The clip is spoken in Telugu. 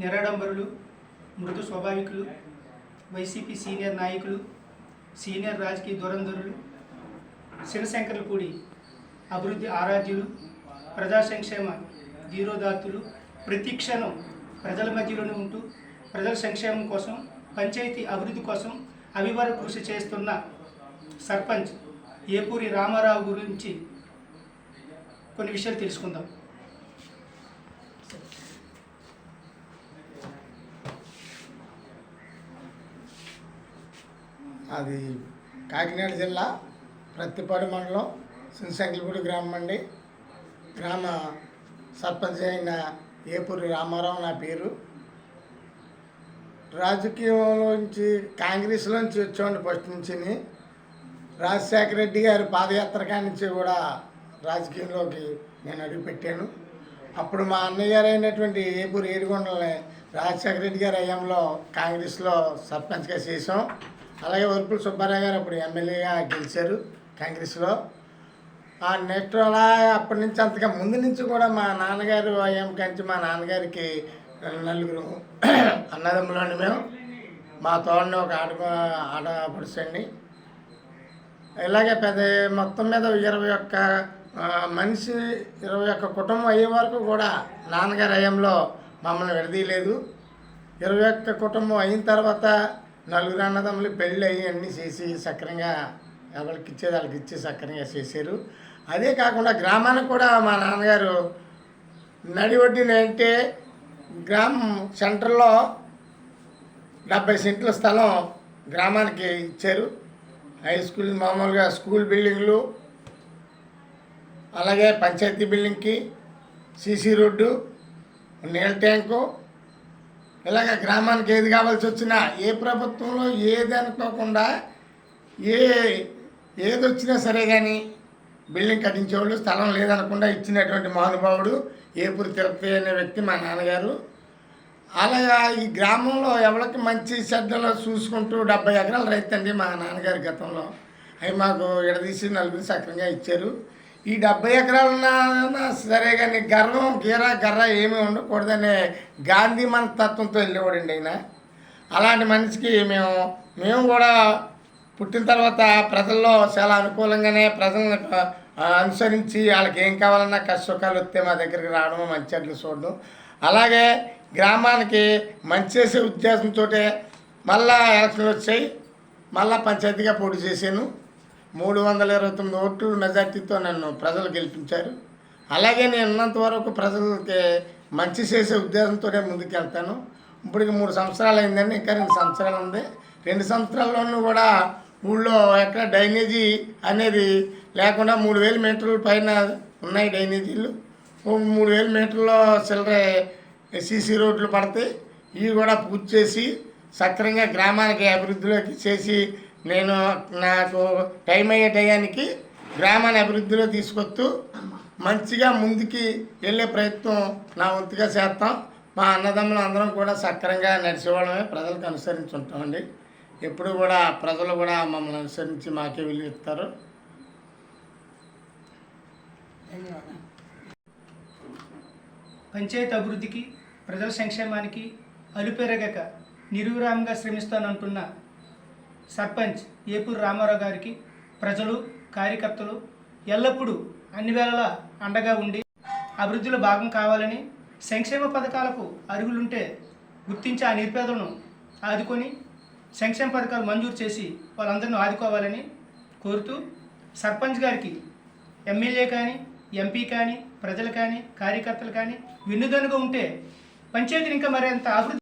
నిరాడంబరులు మృదు స్వాభావికులు వైసీపీ సీనియర్ నాయకులు సీనియర్ రాజకీయ దురంధరులు శివశంకర్లపూడి అభివృద్ధి ఆరాధ్యులు ప్రజా సంక్షేమ ధీరోదాత్తులు ప్రతి క్షణం ప్రజల మధ్యలోనే ఉంటూ ప్రజల సంక్షేమం కోసం పంచాయతీ అభివృద్ధి కోసం అవివర కృషి చేస్తున్న సర్పంచ్ ఏపూరి రామారావు గురించి కొన్ని విషయాలు తెలుసుకుందాం. అది కాకినాడ జిల్లా ప్రత్తిపాడు మండలం సింసంగిలిపూడి గ్రామం అండి. గ్రామ సర్పంచ్ అయిన ఏపూరి రామారావు నా పేరు. రాజకీయంలోంచి కాంగ్రెస్లోంచి వచ్చామండి ఫస్ట్ నుంచి రాజశేఖర రెడ్డి గారి పాదయాత్ర కాడి నుంచి కూడా రాజకీయంలోకి నేను అడుగుపెట్టాను. అప్పుడు మా అన్నయ్య గారు అయినటువంటి ఏపూరి ఏడుగొండలని రాజశేఖర రెడ్డి గారి హయాంలో కాంగ్రెస్లో సర్పంచ్గా చేసాం అలాగే వరుపుల సుబ్బారావు గారు అప్పుడు ఎమ్మెల్యేగా గెలిచారు కాంగ్రెస్లో. ఆ నెక్స్ట్ అలా అప్పటి నుంచి అంతగా ముందు నుంచి కూడా మా నాన్నగారు అయ్యాం కంచి మా నాన్నగారికి నలుగురు అన్నదమ్ములోని మేము. మా తోడని ఒక ఆడ పడుచండి ఇలాగే పెద్ద మొత్తం మీద ఇరవై ఒక్క మనిషి ఇరవై ఒక్క కుటుంబం అయ్యే వరకు కూడా నాన్నగారి అయ్యంలో మమ్మల్ని విడదీయలేదు. ఇరవై ఒక్క కుటుంబం అయిన తర్వాత నలుగురు అన్నదమ్ములు పెళ్ళి అయ్యి అన్నీ చేసి సక్రంగా ఎవరికి ఇచ్చేది వాళ్ళకి ఇచ్చి సక్రంగా చేశారు. అదే కాకుండా గ్రామానికి కూడా మా నాన్నగారు నడి ఒడ్డిన అంటే గ్రామం సెంటర్లో డెబ్బై సెంట్ల స్థలం గ్రామానికి ఇచ్చారు. హై స్కూల్ మామూలుగా స్కూల్ బిల్డింగ్లు అలాగే పంచాయతీ బిల్డింగ్కి సీసీ రోడ్డు నీళ్ళ ట్యాంకు ఇలాగ గ్రామానికి ఏది కావాల్సి వచ్చినా ఏ ప్రభుత్వంలో ఏది అనుకోకుండా ఏ ఏది వచ్చినా సరే కానీ బిల్డింగ్ కట్టించేవాళ్ళు స్థలం లేదనకుండా ఇచ్చినటువంటి మహానుభావుడు ఏపూరి తిరుపతి అనే వ్యక్తి మా నాన్నగారు. అలాగా ఈ గ్రామంలో ఎవరికి మంచి శ్రద్ధలో చూసుకుంటూ డెబ్బై ఎకరాలు రైతండి మా నాన్నగారి గతంలో. అవి మాకు ఎడదీసి నలుగురు సక్రంగా ఇచ్చారు. ఈ డెబ్బై ఎకరాలన్నా సరే కానీ గర్వం గీరా గర్ర ఏమీ ఉండకూడదనే గాంధీ మన తత్వంతో వెళ్ళేవాడండి ఆయన. అలాంటి మనిషికి మేము మేము కూడా పుట్టిన తర్వాత ప్రజల్లో చాలా అనుకూలంగానే ప్రజలను అనుసరించి వాళ్ళకి ఏం కావాలన్నా కష్ట సుఖాలు వస్తే మా దగ్గరికి రావడం మంచి చెడ్లు చూడడం. అలాగే గ్రామానికి మంచి చేసే ఉద్దేశంతో మళ్ళా ఎలక్షన్లు వచ్చాయి మళ్ళా పంచాయతీగా పోటీ చేశాను. మూడు వందల ఇరవై తొమ్మిది ఓట్లు మెజార్టీతో నన్ను ప్రజలు గెలిపించారు. అలాగే నేను ఉన్నంత వరకు ప్రజలకి మంచి చేసే ఉద్దేశంతోనే ముందుకెళ్తాను. ఇప్పటికి మూడు సంవత్సరాలు అయిందండి ఇంకా రెండు సంవత్సరాలు ఉంది. రెండు సంవత్సరాల్లోనూ కూడా ఊళ్ళో ఎక్కడ డ్రైనేజీ అనేది లేకుండా మూడు వేల మీటర్ల పైన ఉన్నాయి డ్రైనేజీలు. మూడు వేల మీటర్లో చిల్లరే సీసీ రోడ్లు పడతాయి. ఇవి కూడా పూర్తి చేసి సక్రంగా గ్రామానికి అభివృద్ధిలోకి చేసి నేను నాకు టైం అయ్యే టయానికి గ్రామాన్ని అభివృద్ధిలో తీసుకొస్తూ మంచిగా ముందుకి వెళ్ళే ప్రయత్నం నా వంతుగా చేస్తాం. మా అన్నదమ్ములు అందరం కూడా సక్రంగా నడిచేవాళ్ళమే ప్రజలకు అనుసరించి ఉంటామండి ఎప్పుడు కూడా ప్రజలు కూడా మమ్మల్ని అనుసరించి మాకే విలువ ఇస్తారు. పంచాయతీ అభివృద్ధికి ప్రజల సంక్షేమానికి అలుపెరగక నిర్విరామంగా శ్రమిస్తానంటున్న సర్పంచ్ ఏపూరు రామారావు గారికి ప్రజలు కార్యకర్తలు ఎల్లప్పుడూ అన్ని వేళలా అండగా ఉండి అభివృద్ధిలో భాగం కావాలని సంక్షేమ పథకాలకు అర్హులుంటే గుర్తించి ఆ నిరుపేదలను ఆదుకొని సంక్షేమ పథకాలు మంజూరు చేసి వాళ్ళందరినీ ఆదుకోవాలని కోరుతూ సర్పంచ్ గారికి ఎమ్మెల్యే కానీ ఎంపీ కానీ ప్రజలు కానీ కార్యకర్తలు కానీ వెన్నుదన్నుగా ఉంటే పంచాయతీని ఇంకా మరింత అభివృద్ధి